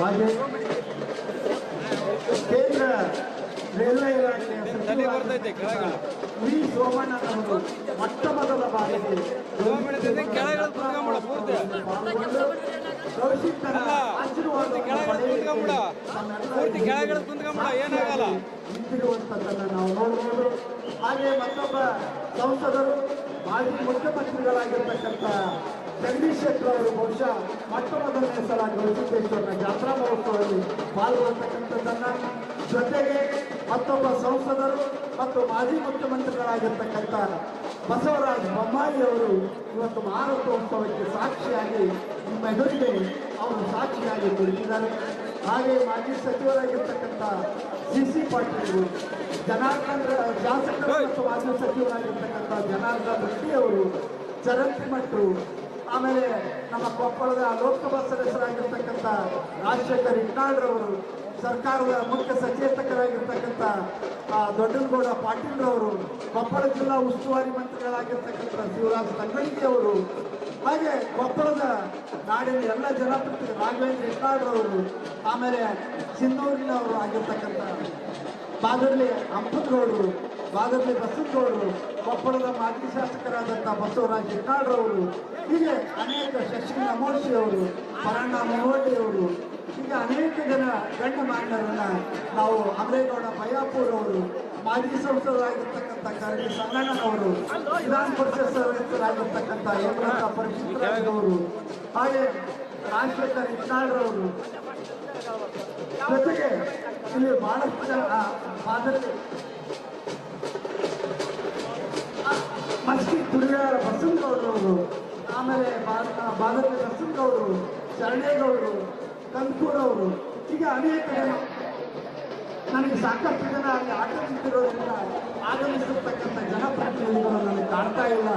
ಹಾಗೆ ಕೇಂದ್ರ ರೈಲ್ವೆ ಇಲಾಖೆಯ. ವಿ ಸೋಮಣ್ಣನವರು ಮೊಟ್ಟ ಮೊದಲ ಬಾರಿಗೆ ಕೌಶಿಕರ ಆಶೀರ್ವಾದವನ್ನು ಕುತ್ಕೊಂಬಿಡ. ಪೂರ್ತಿ ಕೆಳಗೆ ಕುತ್ಕೊಂಬಿಡ, ಏನಾಗಲ್ಲ. ನಿಂತಿರುವಂಥದ್ದನ್ನು ನಾವು ನೋಡಬಹುದು ಹಾಗೆ ಮತ್ತೊಬ್ಬ ಸಂಸದರು ಮಾಜಿ ಮುಖ್ಯಮಂತ್ರಿಗಳಾಗಿರ್ತಕ್ಕಂಥ ಜಗದೀಶ್ ಶೆಟ್ಟರ್ ಅವರು ಬಹುಶಃ ಮೊಟ್ಟ ಮೊದಲನೇ ಸಲ ಗವಿಸಿದ್ದೇಶ್ವರನ ಜಾತ್ರಾ ಮಹೋತ್ಸವದಲ್ಲಿ ಪಾಲ್ಗೊಳ್ಳತಕ್ಕಂಥದ್ದನ್ನ ಜೊತೆಗೆ ಮತ್ತೊಬ್ಬ ಸಂಸದರು ಮತ್ತು ಮಾಜಿ ಮುಖ್ಯಮಂತ್ರಿಗಳಾಗಿರ್ತಕ್ಕಂಥ ಬಸವರಾಜ ಬೊಮ್ಮಾಯಿ ಅವರು ಇವತ್ತು ಮಾರುತೋತ್ಸವಕ್ಕೆ ಸಾಕ್ಷಿಯಾಗಿ ನಿಮ್ಮ ಎದುರಿಗೆ ಅವರು ಸಾಕ್ಷಿಯಾಗಿ ದುಡಿದಿದ್ದಾರೆ. ಹಾಗೆ ಮಾಜಿ ಸಚಿವರಾಗಿರ್ತಕ್ಕಂಥ ಸಿ ಸಿ ಪಾಟೀಲ್ ಜನಾರ್ದನ್, ಶಾಸಕರು ಮತ್ತು ಮಾಜಿ ಸಚಿವರಾಗಿರ್ತಕ್ಕಂಥ ಜನಾರ್ದನ್ ರೆಡ್ಡಿ ಅವರು ಚರಂತಿ ಮಟ್ಟು ಆಮೇಲೆ ನಮ್ಮ ಕೊಪ್ಪಳದ ಲೋಕಸಭಾ ಸದಸ್ಯರಾಗಿರ್ತಕ್ಕಂಥ ರಾಜಶೇಖರ್ ಇಟ್ನಾಳ್ರವರು, ಸರ್ಕಾರದ ಮುಖ್ಯ ಸಚೇತಕರಾಗಿರ್ತಕ್ಕಂಥ ದೊಡ್ಡನಗೌಡ ಪಾಟೀಲ್ರವರು, ಕೊಪ್ಪಳ ಜಿಲ್ಲಾ ಉಸ್ತುವಾರಿ ಮಂತ್ರಿಗಳಾಗಿರ್ತಕ್ಕಂಥ ಶಿವರಾಜ್ ತಂಗಡಿಗೆ ಅವರು, ಹಾಗೆ ಕೊಪ್ಪಳದ ನಾಡಿನ ಎಲ್ಲ ಜನಪ್ರತಿನಿಧಿ ರಾಘವೇಂದ್ರ ಇಟ್ನಾಳ್ರವರು, ಆಮೇಲೆ ಸಿಂಧೂರಿನವರು ಆಗಿರ್ತಕ್ಕಂಥ ಬಾದರ್ಲಿ ಅಂಪತ್ಗೌಡರು ಬಾದರ್ಲಿ ಬಸಂತಗೌಡರು ಕೊಪ್ಪಳದ ಮಾಜಿ ಶಾಸಕರಾದಂಥ ಬಸವರಾಜ್ ಇಟ್ನಾಳ್ರವರು ಹೀಗೆ ಅನೇಕ ಶಶಿ ನಮೋಶಿ ಅವರು ಪರಣ್ಣ ಮೋಹಳ್ಳಿ ಅವರು ಹೀಗೆ ಅನೇಕ ಜನ ಗಣ್ಯಮಾನ್ಯರನ್ನ ನಾವು ಅಮರೇಗೌಡ ಭಯಾಪುರ್ ಅವರು ಮಾಜಿ ಸಂಸದರಾಗಿರ್ತಕ್ಕಂಥ ಕರಡಿ ಸಂಗಣ್ಣನವರು ವಿಧಾನ ಪರಿಷತ್ ಸದಸ್ಯರಾಗಿರ್ತಕ್ಕಂಥ ಯಮನಾಥ ಪರಿಶುದ್ಧರಾಜ್ ಅವರು ಹಾಗೆ ರಾಜಶೇಖರ್ ಇಟ್ನಾಳ್ರವರು ಜೊತೆಗೆ ಇಲ್ಲಿ ಬಹಳಷ್ಟು ಜನ ಆ, ಮಾದರಿ ಮಸ್ಕಿ ತುಳಿಯಾರ ಬಸವಗೌಡರವರು ಆಮೇಲೆ ಬಾದರ್ಲಿ ಬಸವಗೌಡರು ಶರಣೇಗೌಡರು ಕಂಕೂರವರು ಹೀಗೆ ಅನೇಕ ಜನ ನನಗೆ ಸಾಕಷ್ಟು ಜನ ಅಲ್ಲಿ ಆಟೋದಿರೋದ್ರಿಂದ ಆಗಮಿಸಿರ್ತಕ್ಕಂಥ ಜನಪ್ರತಿನಿಧಿಗಳು ನನಗೆ ಕಾಣ್ತಾ ಇಲ್ಲ.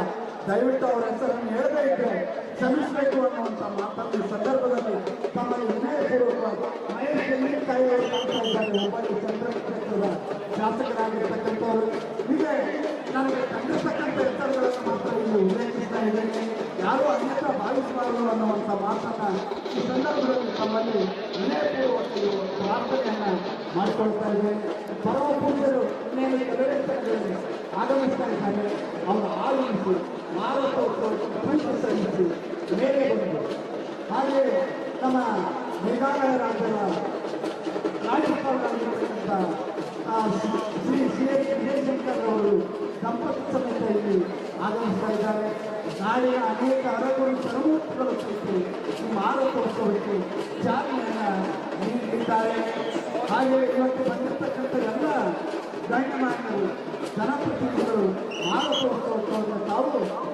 ದಯವಿಟ್ಟು ಅವರ ಹೆಸರನ್ನು ಹೇಳದೇ ಇದ್ದರೆ ಕ್ಷಮಿಸಬೇಕು ಅನ್ನುವಂಥ ಮಾತನ್ನು ಈ ಸಂದರ್ಭದಲ್ಲಿ ತಮ್ಮಲ್ಲಿ ವಿನಯಪೂರ್ವಕ ಮಹೇಶ್ ತೆಂಗಿನಕಾಯಿ ಹುಬ್ಬಳ್ಳಿ ಚಂದ್ರಕ್ಷೇತ್ರದ ಶಾಸಕರಾಗಿರ್ತಕ್ಕಂಥವರು. ಹೀಗೆ ನನಗೆ ಕಂಡಿರ್ತಕ್ಕಂಥ ಹೆಸರುಗಳನ್ನು ಮಾತ್ರ ಇಲ್ಲಿ ಉಲ್ಲೇಖಿಸ್ತಾ ಇದ್ದೇನೆ. ಯಾರು ಅಧ್ಯಕ್ಷ ಭಾವಿಸಬಾರದು ಅನ್ನುವಂಥ ಮಾತನ್ನ ಈ ಸಂದರ್ಭದಲ್ಲಿ ತಮ್ಮಲ್ಲಿ ವಿನಯಪೂರ್ವಕ ಪ್ರಾರ್ಥನೆಯನ್ನು ಮಾಡಿಕೊಳ್ತಾ ಇದ್ದೇನೆ ಪರಮ ಪೂಜ್ಯರು ಆಗಮಿಸ್ತಾ ಇದ್ದಾರೆ. ಅವರು ಆಗಮಿಸಿ ಪೂಜೆ ಸಲ್ಲಿಸಿ ಮೇಲೆ ಬಂದರು. ಹಾಗೆ ನಮ್ಮ ಮೇಘಾಲಯ ರಾಜ್ಯದ ರಾಜ್ಯಪಾಲರಾಗಿರ್ತಕ್ಕಂಥ ಶ್ರೀ ಸಿ ಎಚ್ ವಿಜಯಶಂಕರ್ ಅವರು ದಂಪತಿ ಸಮೇತ ಆಗಮಿಸ್ತಾ ಇದ್ದಾರೆ. ನಾಳೆಯ ಅನೇಕ ಅರಗುರು ಸರ್ವೋತ್ತಗಳು ಕುರಿತು ಆರೋಪ ಮಾರುಕೋತ್ಸವಕ್ಕೆ ಚಾಲನೆಯನ್ನ ನೀಡಿದ್ದಾರೆ ಹಾಗೆ ಇವತ್ತು ಬಂದಿರತಕ್ಕಂಥ ಎಲ್ಲ ಗಣ್ಯಮಾನ್ಯರು ಜನಪ್ರತಿನಿಧಿಗಳು ಮಾರುಕೋತ್ಸವವನ್ನು ತಾವು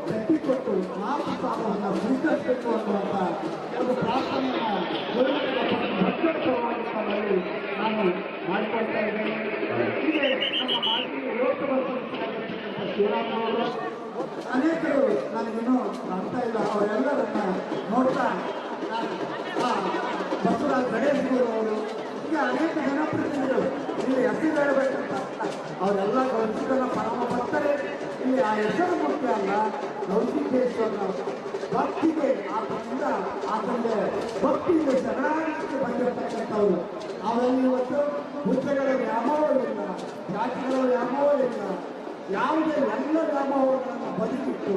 ಕಟ್ಟಿಕೊಟ್ಟು ಮಾತು ಸಾಲವನ್ನು ಸ್ವೀಕರಿಸಬೇಕು ಅನ್ನುವಂಥ ಒಂದು ಪ್ರಾರ್ಥನೆಯನ್ನು ನಾನು ಮಾಡಿಕೊಳ್ತಾ ಇದ್ದೇನೆ. ಹೀಗೆ ನಮ್ಮ ಲೋಕಸಭಾ ಅವರು ಅನೇಕರು ನನಗಿನ್ನೂ ನಂಬ್ತಾ ಇಲ್ಲ ಅವರೆಲ್ಲರನ್ನ ನೋಡ್ತಾ ಬಸವರಾಜ್ ಗಣೇಶ್ ಗೌಡ ಅವರು ಈಗ ಅನೇಕ ಜನಪ್ರತಿನಿಧಿಗಳು ಇಲ್ಲಿ ಹೆಸರು ಹೇಳಬೇಕಂತ ಅವರೆಲ್ಲ ಗೌರವಿಸಿದ ಪರಮ ಭಕ್ತರೇ ಇಲ್ಲಿ ಆ ಹೆಸರು ಮುಖ್ಯ ಅಲ್ಲ ಗೌಸಿದ್ದೇಶ್ವರನ ಭಕ್ತಿಗೆ ಆತನಿಂದ ಆತನಿಗೆ ಭಕ್ತಿಗೆ ಶರಣಾಗತಿಗೆ ಬಂದಿರತಕ್ಕಂಥವ್ರು ಅವರಲ್ಲಿ ಇವತ್ತು ಹುದ್ದೆಗಳ ವ್ಯಾಮೋಹವಿಲ್ಲ ಜಾತಿಗಳ ವ್ಯಾಮೋಹವಿಲ್ಲ ಯಾವುದೇ ಎಲ್ಲ ಧರ್ಮವನ್ನು ಬದುಕಿಟ್ಟು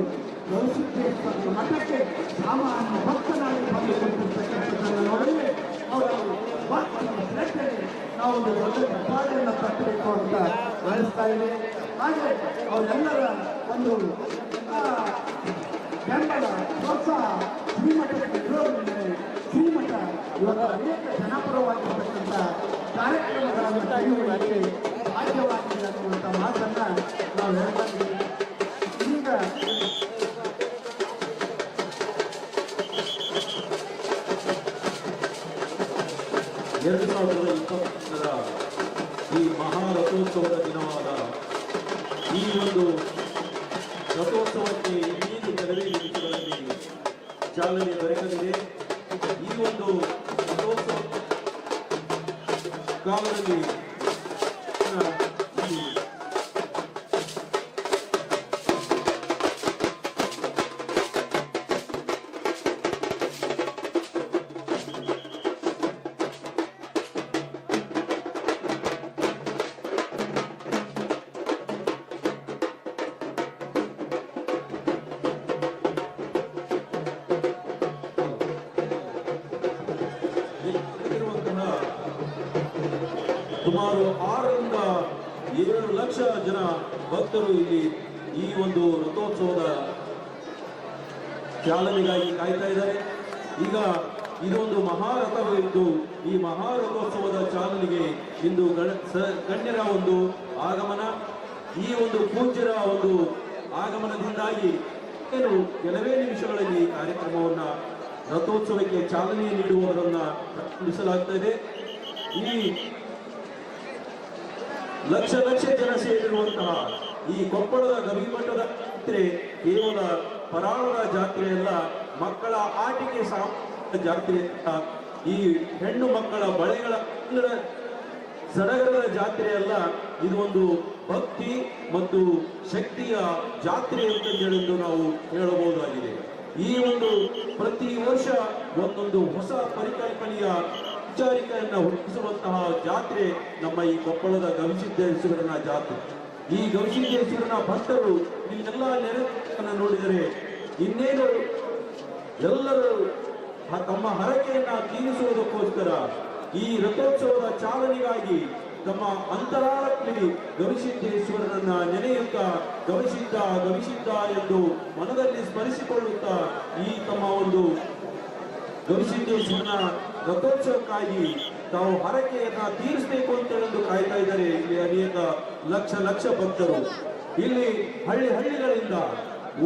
ಗೌಸಿದ್ದೇಶ್ವರ ಮಠಕ್ಕೆ ಸಾಮಾನ್ಯ ಭಕ್ತನಾಗಿ ಬಂದುಕೊಂಡಿರ್ತಕ್ಕಂಥದ್ದನ್ನು ನೋಡಿದ್ರೆ ಅವರಲ್ಲಿ ಭಕ್ತನ ಶ್ರದ್ಧೆಗೆ ನಾವು ಒಂದು ದೊಡ್ಡ ಕಪಾಳೆಯನ್ನು ಕಟ್ಟಬೇಕು ಅಂತ ಬಯಸ್ತಾ ಇದೆ. ಹಾಗೆ ಅವರೆಲ್ಲರ ಒಂದು ಬೆಂಬಲ ಪ್ರೋತ್ಸಾಹ ಶ್ರೀಮಠಕ್ಕೆ ಇರೋದ್ರಿಂದ ಶ್ರೀಮಠ ಇವತ್ತು ಅನೇಕ ಜನಪರವಾಗಿರ್ತಕ್ಕಂಥ ಕಾರ್ಯಕ್ರಮಗಳನ್ನು ಕೈಗೊಳ್ಳಲಿಕ್ಕೆ ಸಾಧ್ಯವಾಗಿದೆ. ಮಾತನ್ನ ನಾವು ಹೇಳ್ತಾ ಇದ್ದೀವಿ ಈಗ? ಎರಡು ಸಾವಿರದ ಇಪ್ಪತ್ತರ ಈ ಮಹಾರಥೋತ್ಸವದ ದಿನವಾದ ಈ ಒಂದು ರಥೋತ್ಸವಕ್ಕೆ ಇನ್ನೇನು ಕೆಲವೇ ನಿಮಿಷಗಳಲ್ಲಿ ಚಾಲನೆ ದೊರೆಯಲಿದೆ. ಈ ಒಂದು ರಥೋತ್ಸವ ಕಾಲದಲ್ಲಿ ಸುಮಾರು ಆರರಿಂದ ಏಳು ಲಕ್ಷ ಜನ ಭಕ್ತರು ಇಲ್ಲಿ ಈ ಒಂದು ರಥೋತ್ಸವದ ಚಾಲನೆಗಾಗಿ ಕಾಯ್ತಾ ಇದ್ದಾರೆ. ಈಗ ಇದೊಂದು ಮಹಾರಥವಿದ್ದು ಈ ಮಹಾರಥೋತ್ಸವದ ಚಾಲನೆಗೆ ಇಂದು ಗಣ್ಯರ ಒಂದು ಆಗಮನ. ಈ ಒಂದು ಪೂಜ್ಯರ ಒಂದು ಆಗಮನದಿಂದಾಗಿ ಏನು ಕೆಲವೇ ನಿಮಿಷಗಳಲ್ಲಿ ಕಾರ್ಯಕ್ರಮವನ್ನ ರಥೋತ್ಸವಕ್ಕೆ ಚಾಲನೆ ನೀಡುವುದನ್ನ ಪ್ರಾರಂಭಿಸಲಾಗ್ತಾ ಇದೆ. ಈ ಲಕ್ಷ ಲಕ್ಷ ಜನ ಸೇರಿರುವಂತಹ ಈ ಕೊಪ್ಪಳದ ಗವಿಮಠದ ಜಾತ್ರೆ ಕೇವಲ ಪರಾಳದ ಜಾತ್ರೆಯಲ್ಲ ಮಕ್ಕಳ ಆಟಿಕೆ ಸಾಮಾನ್ಯ ಜಾತ್ರೆ. ಈ ಹೆಣ್ಣು ಮಕ್ಕಳ ಬಳೆಗಳ ಸಡಗರದ ಜಾತ್ರೆಯಲ್ಲ ಇದು ಒಂದು ಭಕ್ತಿ ಮತ್ತು ಶಕ್ತಿಯ ಜಾತ್ರೆ ಅಂತ ಹೇಳಿದ್ದು ನಾವು ಹೇಳಬಹುದಾಗಿದೆ ಈ ಒಂದು ಪ್ರತಿ ವರ್ಷ ಒಂದೊಂದು ಹೊಸ ಪರಿಕಲ್ಪನೆಯ ವಿಚಾರಿಕೆಯನ್ನ ಹುಟ್ಟಿಸುವಂತಹ ಜಾತ್ರೆ ನಮ್ಮ ಈ ಕೊಪ್ಪಳದ ಗವಿಸಿದ್ದೇಶ್ವರನ ಜಾತ್ರೆ. ಈ ಗವಿಸಿದ್ದೇಶ್ವರನ ಭಕ್ತರು ಇಲ್ಲೆಲ್ಲ ನೆರವನ್ನು ನೋಡಿದರೆ ಇನ್ನೇನು ಎಲ್ಲರೂ ತಮ್ಮ ಹರಕೆಯನ್ನ ತೀರಿಸುವುದಕ್ಕೋಸ್ಕರ ಈ ರಥೋತ್ಸವದ ಚಾಲನೆಗಾಗಿ ತಮ್ಮ ಅಂತರಾಳದಲ್ಲಿ ಗವಿಸಿದ್ದೇಶ್ವರನನ್ನ ನೆನೆಯುತ್ತಾ ಗವಿಸಿದ್ದ ಗವಿಸಿದ್ದ ಎಂದು ಮನದಲ್ಲಿ ಸ್ಮರಿಸಿಕೊಳ್ಳುತ್ತಾ ಈ ತಮ್ಮ ಒಂದು ಗವಿಸಿದ್ದೇಶ್ವರನ ರಥೋತ್ಸವಕ್ಕಾಗಿ ತಾವು ಹರಕೆಯನ್ನ ತೀರಿಸಬೇಕು ಅಂತ ಹೇಳಿ ಕಾಯ್ತಾ ಇದ್ದಾರೆ ಇಲ್ಲಿ ಅನೇಕ ಲಕ್ಷ ಲಕ್ಷ ಭಕ್ತರು. ಇಲ್ಲಿ ಹಳ್ಳಿ ಹಳ್ಳಿಗಳಿಂದ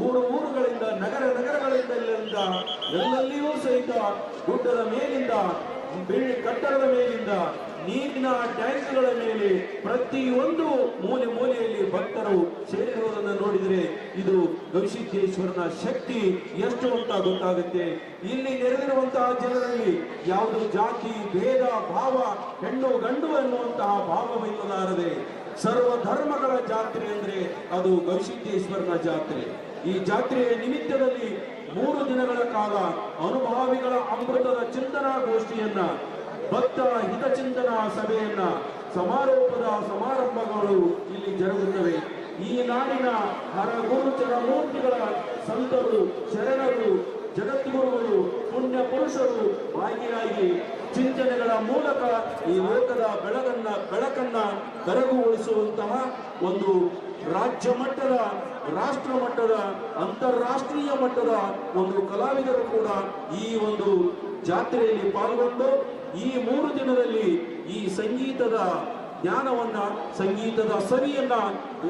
ಊರು ಊರುಗಳಿಂದ, ನಗರ ನಗರಗಳಿಂದ ಇಲ್ಲಿಂದ, ಎಲ್ಲೆಲ್ಲಿಯೂ ಸಹಿತ ಗುಡ್ಡದ ಮೇಲಿಂದ ಕಟ್ಟಡದ ಮೇಲಿಂದ, ನೀರಿನ ಟ್ಯಾಂಕ್ಗಳ ಮೇಲೆ ಪ್ರತಿಯೊಂದು ಮೂಲೆ ಮೂಲೆಯಲ್ಲಿ ಭಕ್ತರು ಸೇರಿರುವುದನ್ನು ನೋಡಿದರೆ ಇದು ಗವಿಸಿದ್ದೇಶ್ವರನ ಶಕ್ತಿ ಎಷ್ಟು ಅಂತ ಗೊತ್ತಾಗುತ್ತೆ. ಇಲ್ಲಿ ನೆರೆದಿರುವಂತಹ ಜನರಲ್ಲಿ ಯಾವುದು ಜಾತಿ, ಭೇದ, ಭಾವ, ಹೆಣ್ಣು, ಗಂಡು ಎನ್ನುವಂತಹ ಭಾವವಿಲ್ಲಲಾರದೆ ಸರ್ವ ಧರ್ಮಗಳ ಜಾತ್ರೆ ಅಂದ್ರೆ ಅದು ಗವಿಸಿದ್ದೇಶ್ವರನ ಜಾತ್ರೆ. ಈ ಜಾತ್ರೆಯ ನಿಮಿತ್ತದಲ್ಲಿ ಮೂರು ದಿನಗಳ ಕಾಲ ಅನುಭಾವಿಗಳ ಅಮೃತದ ಚಿಂತನಾ ಗೋಷ್ಠಿಯನ್ನ, ಭಕ್ತ ಹಿತಚಿಂತನಾ ಸಭೆಯನ್ನ, ಸಮಾರೋಪದ ಸಮಾರಂಭಗಳು ಇಲ್ಲಿ ಜರುಗುತ್ತವೆ. ಈ ನಾಡಿನ ಹರಗುರುಚರ ಮೂರ್ತಿಗಳ ಸಂತರು, ಶರಣರು, ಜಗದ್ಗುರುಗಳು, ಪುಣ್ಯ ಪುರುಷರು ಭಾಗಿಯಾಗಿ ಚಿಂತನೆಗಳ ಮೂಲಕ ಈ ಲೋಕದ ಬೆಳಗನ್ನ ಬೆಳಕನ್ನ ಬೆರಗುಗೊಳಿಸುವಂತಹ ಒಂದು ರಾಜ್ಯ ಮಟ್ಟದ ರಾಷ್ಟ್ರ ಮಟ್ಟದ, ಅಂತಾರಾಷ್ಟ್ರೀಯ ಮಟ್ಟದ ಒಂದು ಕಲಾವಿದರು ಕೂಡ ಈ ಒಂದು ಜಾತ್ರೆಯಲ್ಲಿ ಪಾಲ್ಗೊಂಡು ಈ ಮೂರು ದಿನದಲ್ಲಿ ಈ ಸಂಗೀತದ ಜ್ಞಾನವನ್ನ, ಸಂಗೀತದ ಸವಿಯನ್ನ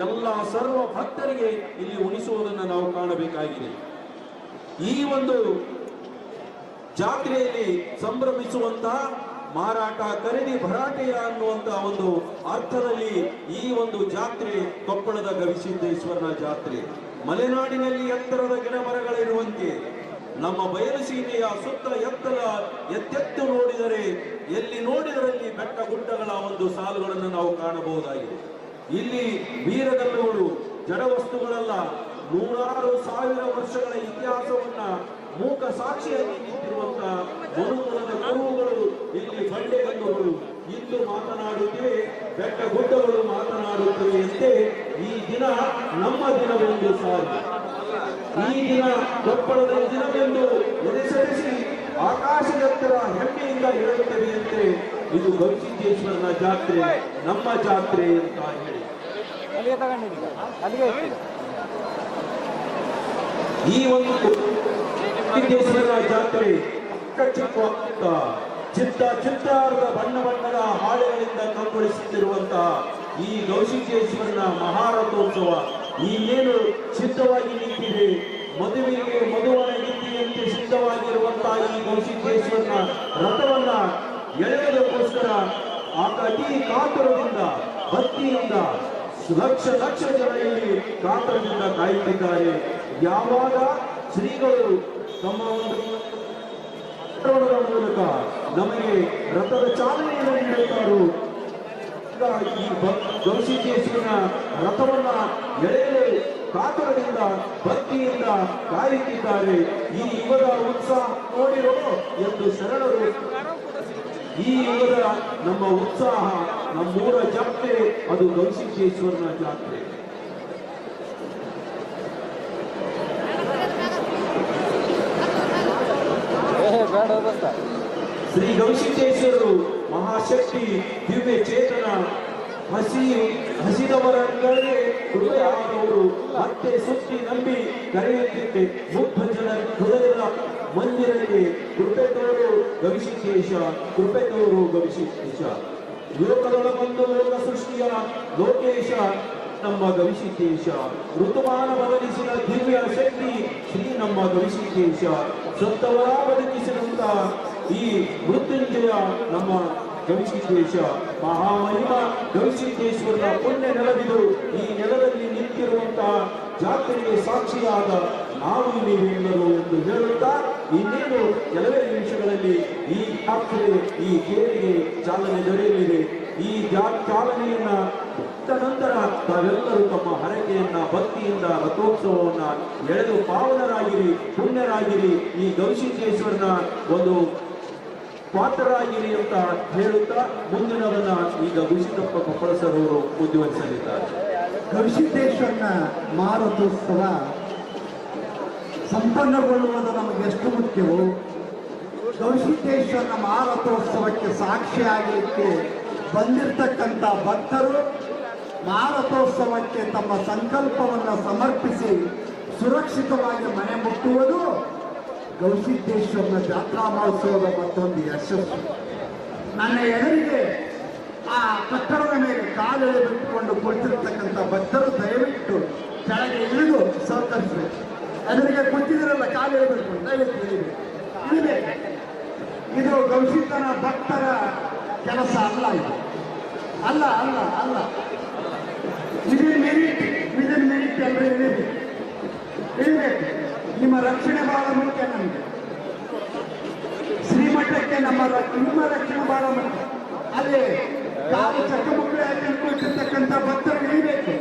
ಎಲ್ಲ ಸರ್ವ ಭಕ್ತರಿಗೆ ಇಲ್ಲಿ ಉಣಿಸುವುದನ್ನು ನಾವು ಕಾಣಬೇಕಾಗಿದೆ. ಈ ಒಂದು ಜಾತ್ರೆಯಲ್ಲಿ ಸಂಭ್ರಮಿಸುವಂತಹ ಮಾರಾಟ, ಖರೀದಿ ಭರಾಟೆಯ ಅನ್ನುವಂತಹ ಒಂದು ಅರ್ಥದಲ್ಲಿ ಈ ಒಂದು ಜಾತ್ರೆ ಕೊಪ್ಪಳದ ಗವಿಸಿದ್ದೇಶ್ವರನ ಜಾತ್ರೆ. ಮಲೆನಾಡಿನಲ್ಲಿ ಎತ್ತರದ ಗಿಡ ಮರಗಳಿರುವಂತೆ, ನಮ್ಮ ಬಯಲು ಸೀಮೆಯ ಸುತ್ತ ಎತ್ತರ ಎತ್ತೆತ್ತು ನೋಡಿದರೆ, ಎಲ್ಲಿ ನೋಡಿದರಲ್ಲಿ ಬೆಟ್ಟ ಗುಡ್ಡಗಳ ಒಂದು ಸಾಲುಗಳನ್ನು ನಾವು ಕಾಣಬಹುದಾಗಿದೆ. ಇಲ್ಲಿ ವೀರಗಲ್ಲುಗಳು ಜಡ ವಸ್ತುಗಳಲ್ಲ ನೂರಾರು ಸಾವಿರ ವರ್ಷಗಳ ಇತಿಹಾಸವನ್ನ ಮೂಕ ಸಾಕ್ಷಿಯಾಗಿ ನಿಂತಿರುವಂತಹ ಮನುಕುಲದ ಗುರುಗಳು ಇಲ್ಲಿ ಬಂಡೆಗಲ್ಲುಗಳು ಇಂದು ಮಾತನಾಡುತ್ತಿವೆ ಬೆಟ್ಟ ಗುಡ್ಡಗಳು ಮಾತನಾಡುತ್ತಿವೆ ಅಂತೆ ಈ ದಿನ ನಮ್ಮ ದಿನವೆಂದು ಸಾರ್. ಈ ದಿನ ಕೊಪ್ಪಳದ ದಿನವೆಂದು ಎದೆಸರಿಸಿ ಆಕಾಶದತ್ತರ ಹೆಮ್ಮೆಯಿಂದ ಹೇಳುತ್ತವೆ ಅಂತೆ ಇದು ಗವಿಸಿದ್ದೇಶ್ವರನ ಜಾತ್ರೆ ನಮ್ಮ ಜಾತ್ರೆ ಅಂತ ಹೇಳಿ. ಅಲ್ಲಿಗೆ ಈ ಒಂದು ಸಿದ್ದೇಶ್ವರ ಜಾತ್ರೆ ಚಿಕ್ಕ ಚಿತ್ತ ಚಿತ್ತಾರದ ಬಣ್ಣ ಬಣ್ಣದ ಹಾಳೆಗಳಿಂದ ಕಂಗೊಳಿಸುತ್ತಿರುವಂತಹ ಈ ಗೌಶಿಕೇಶ್ವರನ ಮಹಾರಥೋತ್ಸವ ಇನ್ನೇನು ಸಿದ್ಧವಾಗಿ ನಿಂತಿದೆ? ಮದುವೆಗೆ ಮದುವನ ನೀತಿಯಂತೆ ಸಿದ್ಧವಾಗಿರುವಂತಹ ಈ ಗೌಶಿಕೇಶ್ವರನ ರಥವನ್ನ ಎಳೆಯೋದಕ್ಕೋಸ್ಕರ ಆ ಅತಿ ಕಾತುರದಿಂದ, ಭಕ್ತಿಯಿಂದ ಲಕ್ಷ ಲಕ್ಷ ಜನ ಇಲ್ಲಿ ಕಾತರದಿಂದ ಕಾಯುತ್ತಿದ್ದಾರೆ. ಯಾವಾಗ ಶ್ರೀಗಳು ತಮ್ಮ ಒಂದು ಮೂಲಕ ನಮಗೆ ರಥದ ಚಾಲನೆಯನ್ನು ನೀಡುತ್ತಾರು. ಈ ಗೌಸಿದ್ದೇಶ್ವರನ ರಥವನ್ನ ಎಳೆಯಲು ಕಾತರದಿಂದ, ಭಕ್ತಿಯಿಂದ ಕಾಯುತ್ತಿದ್ದಾರೆ. ಈ ಯುಗದ ಉತ್ಸಾಹ ನೋಡಿರೋ ಎಂದು ಶರಣರು. ಈ ಯುಗದ ನಮ್ಮ ಉತ್ಸಾಹ ನಮ್ಮೂರ ಜಾತ್ರೆ, ಅದು ಗೌಶಿಕೇಶ್ವರನ ಜಾತ್ರೆ. ಶ್ರೀ ಗವಿಸಿದ್ದೇಶ್ವರರು ಮಹಾಶಕ್ತಿ ದಿವ್ಯ ಚೇತನ ಹಸಿ ಹಸಿದವರ ಹೃದಯ ಆದವರು ಮತ್ತೆ ಸುತ್ತಿ ನಂಬಿ ಕರೆಯುತ್ತಿದ್ದೆ. ಮುಗ್ಧ ಜನರ ಹೃದಯದ ಮಂದಿರಕ್ಕೆ ಗಣೇಶೇಶ ಕೃಪೆ ತೋರು ಗವಿಸಿದ್ದೇಶ. ಲೋಕದೊಳಗೊಂದು ಲೋಕ ಸೃಷ್ಟಿಯ ಲೋಕೇಶ ನಮ್ಮ ಗವಿಸಿದ್ದೇಶ. ಋತುಮಾನ ಬದಲಿಸಿದ ದಿವ್ಯ ಶಕ್ತಿ ಶ್ರೀ ನಮ್ಮ ಗವಿಸಿದ್ದೇಶ. ಸತ್ತವರ ಬದುಕಿಸಿದಂತ ಈ ಮೃತ್ಯುಂಜಯ ನಮ್ಮ ಗವಿಸಿದ್ದೇಶ. ಮಹಾಮಹಿಮ ಗವಿಸಿದ್ದೇಶ್ವರನ ಪುಣ್ಯ ನೆಲವಿದು ಈ ನೆಲದಲ್ಲಿ ನಿಂತಿರುವಂತಹ ಜಾತ್ರೆಗೆ ಸಾಕ್ಷಿಯಾದ ನಾವು ನೀವೆಲ್ಲರೂ ಎಂದು ಹೇಳುತ್ತಾ ಇನ್ನೇನು ಕೆಲವೇ ನಿಮಿಷಗಳಲ್ಲಿ ಈ ಜಾತ್ರೆ, ಈ ಕೇರಿಗೆ ಚಾಲನೆ ದೊರೆಯಲಿದೆ. ಈ ಜಾ- ಚಾಲನೆಯನ್ನ ಇತ್ತ ನಂತರ ತಾವೆಲ್ಲರೂ ತಮ್ಮ ಹರಕೆಯನ್ನ, ಭಕ್ತಿಯಿಂದ, ರಥೋತ್ಸವವನ್ನ ಎಳೆದು ಪಾವನರಾಗಿರಿ, ಪುಣ್ಯರಾಗಿರಿ. ಈ ಗವಿಸಿದ್ದೇಶ್ವರನ ಒಂದು ಪಾತ್ರರಾಗಿರಿ ಅಂತ ಹೇಳುತ್ತಾ ಮುಂದಿನವನ್ನ ಈಗ ಗುಸಿದಪ್ಪ ಕೊಪ್ಪಳ ಸರ್ ಅವರು ಮುಂದುವರಿಸಲಿದ್ದಾರೆ ಗವಿಸಿದ್ದೇಶ್ವರನ ಮಾರುತೋತ್ಸವ ಸಂಪನ್ನಗೊಳ್ಳುವುದು ನಮಗೆ ಎಷ್ಟು ಮುಖ್ಯವೋ? ಗವಿಸಿದ್ದೇಶ್ವರನ ಮಾರಥೋತ್ಸವಕ್ಕೆ ಸಾಕ್ಷಿಯಾಗಲಿಕ್ಕೆ ಬಂದಿರತಕ್ಕಂಥ ಭಕ್ತರು ಮಾರಥೋತ್ಸವಕ್ಕೆ ತಮ್ಮ ಸಂಕಲ್ಪವನ್ನು ಸಮರ್ಪಿಸಿ ಸುರಕ್ಷಿತವಾಗಿ ಮನೆ ಮುಟ್ಟುವುದು ಗೌಸಿದ್ದೇಶ್ವರನ ಜಾತ್ರಾ ಮಹೋತ್ಸವದ ಮತ್ತೊಂದು ಯಶಸ್ಸು. ನನ್ನ ಎದುರಿಗೆ ಆ ಕಟ್ಟಡದ ಮೇಲೆ ಕಾಲೆಳೆ ಬಿಟ್ಟುಕೊಂಡು ಕುಳಿತಿರ್ತಕ್ಕಂಥ ಭಕ್ತರು ದಯವಿಟ್ಟು ಕೆಳಗೆ ಇಳಿದು ಸಹಕರಿಸಬೇಕು. ಎದುರಿಗೆ ಕುಳಿತಿದ್ರಲ್ಲ ಕಾಲೆಳೆ ಬಿಟ್ಕೊಂಡು ದಯವಿಟ್ಟು ಇಳಿಬೇಕು. ಇದು ಗೌಸಿದ್ದನ ಭಕ್ತರ ಕೆಲಸ ಅಲ್ಲ ಇದು. ಅಲ್ಲ ಅಲ್ಲ ಅಲ್ಲ. ವಿದಿನ್ ಮೆರಿಟ್, ವಿದಿನ್ ಮಿನಿಟ್ ಅಂದ್ರೆ ಇಳಿಬೇಕು ಇಳಿಬೇಕು ನಿಮ್ಮ ರಕ್ಷಣೆ ಬಹಳ ಮುಖ್ಯ ನಮಗೆ. ಶ್ರೀಮಠಕ್ಕೆ ನಮ್ಮ ನಿಮ್ಮ ರಕ್ಷಣೆ ಬಹಳ ಮುಖ್ಯ. ಅಲ್ಲಿ ತಾವು ಚಕ್ಕಮಕ್ಕಳಾಗಿ ಹಾಕಿ ಕುಳಿತಿರ್ತಕ್ಕಂಥ ಭಕ್ತರು ಇಳಿಬೇಕು.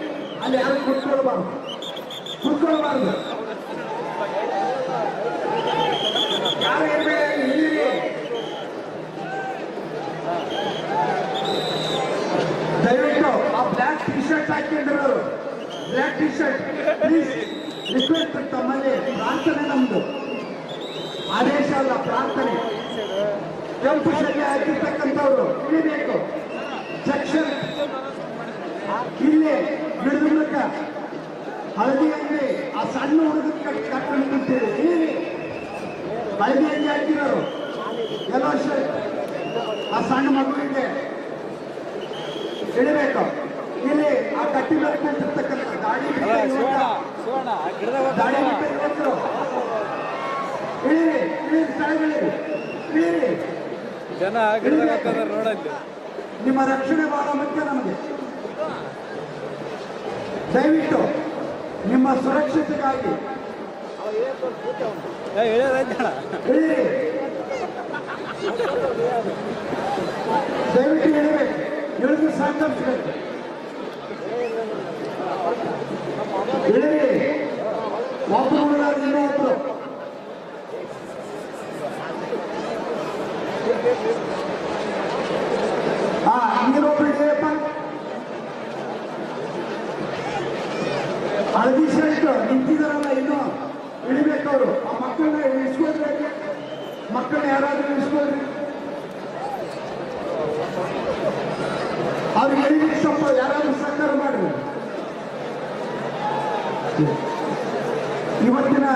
ಅಲ್ಲಿ ಯಾರು ಕುತ್ಕೊಳ್ಬಾರ್ದು. ಕುತ್ಕೊಳ್ಬಾರ್ದು ಯಾರು ಇರ್ಬೇಡಿ ಇಳಿರಿ ದಯವಿಟ್ಟು ಆ ಬ್ಲ್ಯಾಕ್ ಟಿ ಶರ್ಟ್ ಹಾಕಿದ್ರು black T shirt please request ತಮ್ಮಲ್ಲಿ ಪ್ರಾರ್ಥನೆ ನಮ್ದು. ಆದೇಶ ಅಲ್ಲ ಪ್ರಾರ್ಥನೆ. ಕೆಂಪು ಶಲ್ಯ ಹಾಕಿರ್ತಕ್ಕಂಥವ್ರು ಇಳಿಬೇಕು. ಸೆಕ್ಷನ್ ಕಿಲ್ಲೆ ಗಿಡದ ಹಳದಿ ಅಂಗಡಿ ಆ ಸಣ್ಣ ಹುಡುಗ ಕಟ್ಕೊಂಡು ನಿಂತೀರಿ ಇಳಿರಿ. ಹಳದಿ ಅಂಗಿ ಹಾಕಿರೋರು. ಎಲ್ಲ ಶರ್ಟ್ ಆ ಸಣ್ಣ ಮಗುವಿಗೆ ಇಳಿಬೇಕು. ಇಲ್ಲಿ ಆ ಕಟ್ಟಿ ಮೇಲೆ ಕುಂತಿರ್ತಕ್ಕಂಥ ಗಾಡಿ ಅಲ್ಲ ಜನ ಹೋಗ್ತಾರ ನಿಮ್ಮ ರಕ್ಷಣೆ ಬಹಳ ಮುಖ್ಯ ನಮಗೆ. ದಯವಿಟ್ಟು ನಿಮ್ಮ ಸುರಕ್ಷತೆಗಾಗಿ. ದಯವಿಟ್ಟು ಇಳಿದು ಸಹಕರಿಸಬೇಕು ಇಳಿರಿ ಒಬ್ಬರು ಅವರು ಆ ಮಕ್ಕಳನ್ನ ಇಳಿಸ್ಕೊಳ್ರಿ ಮಕ್ಕಳನ್ನ ಯಾರಾದ್ರೂ ಇಳಿಸ್ಕೊಳ್ರಿ ಅವ್ರಿಗೆ ಎಲ್ಲಿ ಸ್ವಲ್ಪ ಯಾರಾದ್ರೂ ಸಹಕಾರ ಮಾಡ್ರಿ. ಇವತ್ತಿನ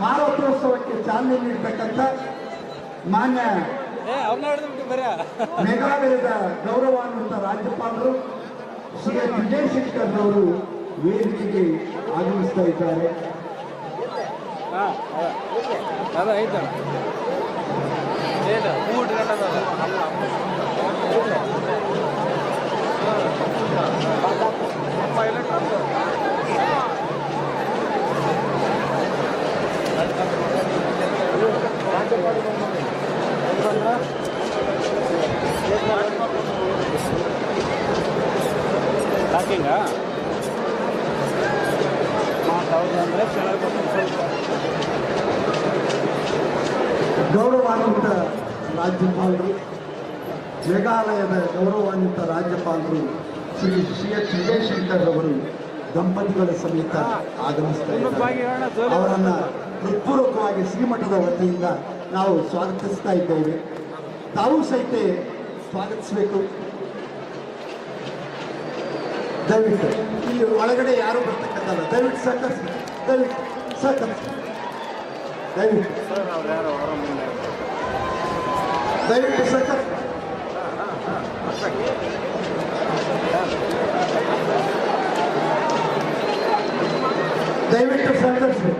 ಮಾರೋತ್ಸವಕ್ಕೆ ಚಾಲನೆ ನೀಡಬೇಕಂತ ಮಾನ್ಯ ಮೇಘಾಲಯದ ಗೌರವಾನ್ವಿತ ರಾಜ್ಯಪಾಲರು ಶ್ರೀ ವಿಜಯ್ ಶಂಕರ್ ಅವರು ವೇದಿಕೆಗೆ ಆಗಮಿಸ್ತಾ ಇದ್ದಾರೆ. ಹಾ ಅದ ಐತಣ್ಣ ಏನು ಹೂ ಇಟ್ಕೊಂಡದ ಪ್ಯಾಕಿಂಗಾ ಮಾತಾಡೋದು ಅಂದರೆ ಚೆನ್ನಾಗಿ ಸ್ವಲ್ಪ ಗೌರವಾನ್ವಿತ ರಾಜ್ಯಪಾಲರು, ಮೇಘಾಲಯದ ಗೌರವಾನ್ವಿತ ರಾಜ್ಯಪಾಲರು ಶ್ರೀ ಶ್ರೀ ಎಚ್ ವಿಜಯಶಂಕರ್ ಅವರು ದಂಪತಿಗಳ ಸಮೇತ ಆಗಮಿಸ್ತಾ ಇದ್ದಾರೆ. ಅವರನ್ನು ಹೃತ್ಪೂರ್ವಕವಾಗಿ ಶ್ರೀಮಠದ ವತಿಯಿಂದ ನಾವು ಸ್ವಾಗತಿಸ್ತಾ ಇದ್ದೇವೆ. ತಾವು ಸಹಿತ ಸ್ವಾಗತಿಸಬೇಕು. ದಯವಿಟ್ಟು ಇಲ್ಲಿ ಒಳಗಡೆ ಯಾರು ಬರ್ತಕ್ಕಂಥಲ್ಲ. ದಯವಿಟ್ಟು ಸಹಕರಿಸಿ. ದಯವಿಟ್ಟು ಸಹಕರಿಸಿ. ದಯವಿಟ್ಟು ಸರ್ ಅವ್ರು ಯಾರು ಅವರ ಮುಂದೆ ದಯವಿಟ್ಟು ಸಹಕರಿಸಿ ದಯವಿಟ್ಟು ಸಹಕರಿಸಿ